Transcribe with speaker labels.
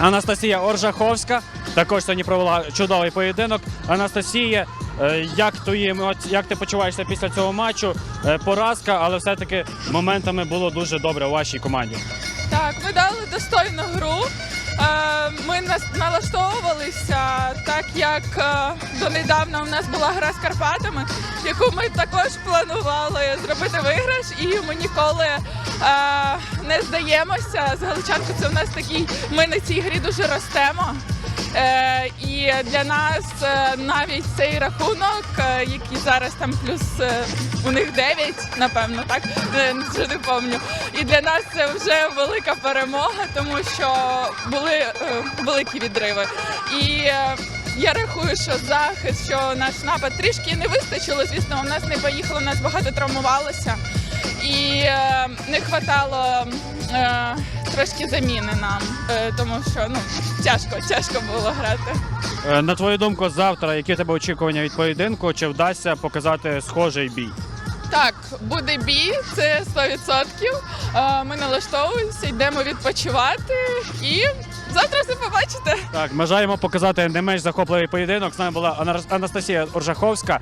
Speaker 1: Анастасія Оржаховська. Також сьогодні провела чудовий поєдинок. Анастасія, е, як твої як ти почуваєшся після цього матчу? Е, Поразка, але все-таки моментами було дуже добре у вашій команді.
Speaker 2: Так, ми дали достойну гру. Е, Ми налаштовувалися так, як е, донедавна у нас була гра з Карпатами, яку ми також планували зробити виграш, і ми ніколи е, не здаємося. З Галичанки це в нас такий. Ми на цій грі дуже ростемо. Е, і для нас е, навіть цей рахунок, е, який зараз там плюс у них 9, напевно, так вже не пам'ятаю. І для нас це вже велика перемога, тому що були великі відриви. І я рахую, що захист, що наш напад трішки не вистачило. Звісно, у нас не поїхало, у нас багато травмувалося. І не хватало трошки заміни нам, е, тому що ну тяжко, тяжко було грати.
Speaker 1: Е, На твою думку, завтра які тебе очікування від поєдинку? Чи вдасться показати схожий бій?
Speaker 2: Так, буде бій, це 100%. Е, Ми налаштовуємося, йдемо відпочивати і завтра все побачите.
Speaker 1: Так, бажаємо показати не менш захопливий поєдинок. З нами була Ана- Анастасія Оржаховська.